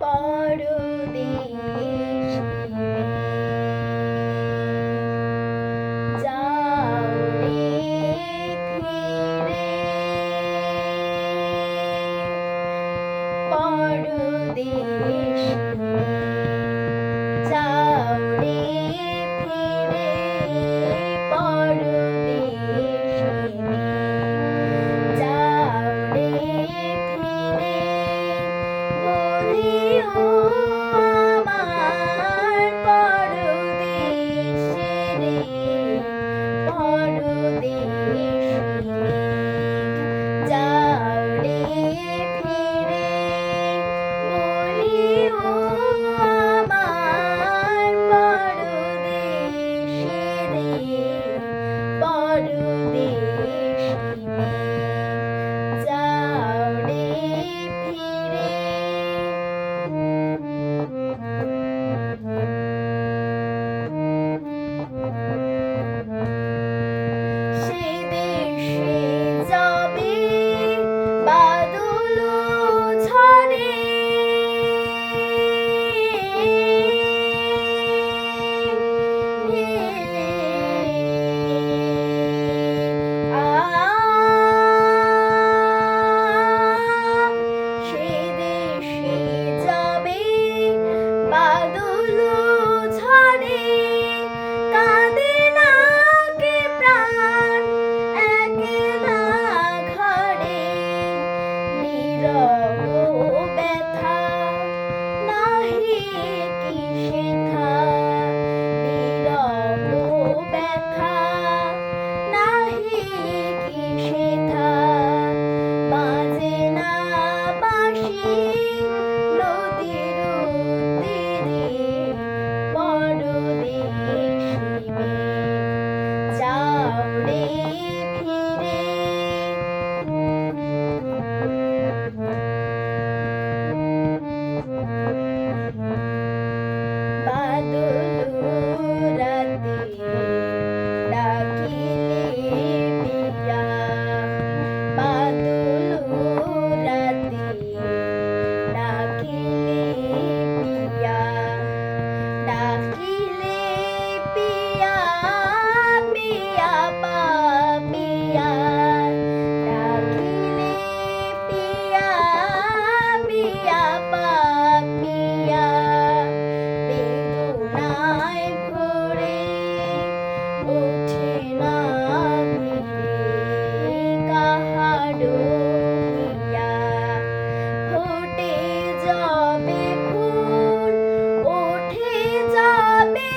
পরদেশ যাবে ফুল ওঠে যাবে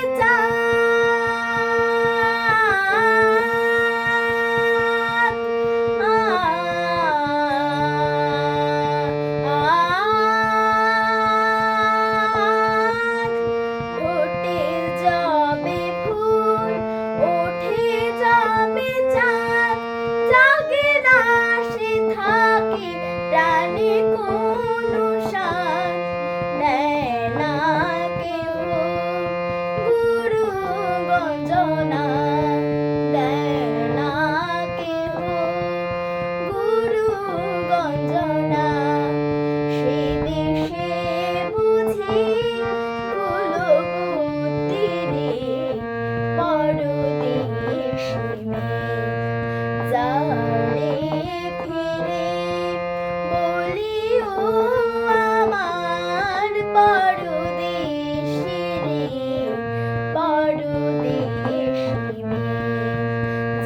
যাবে চাঁদ। জাগে না সে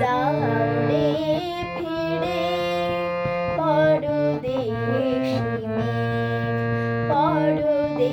যাওরে ফিরে পরদেশি পরদেশি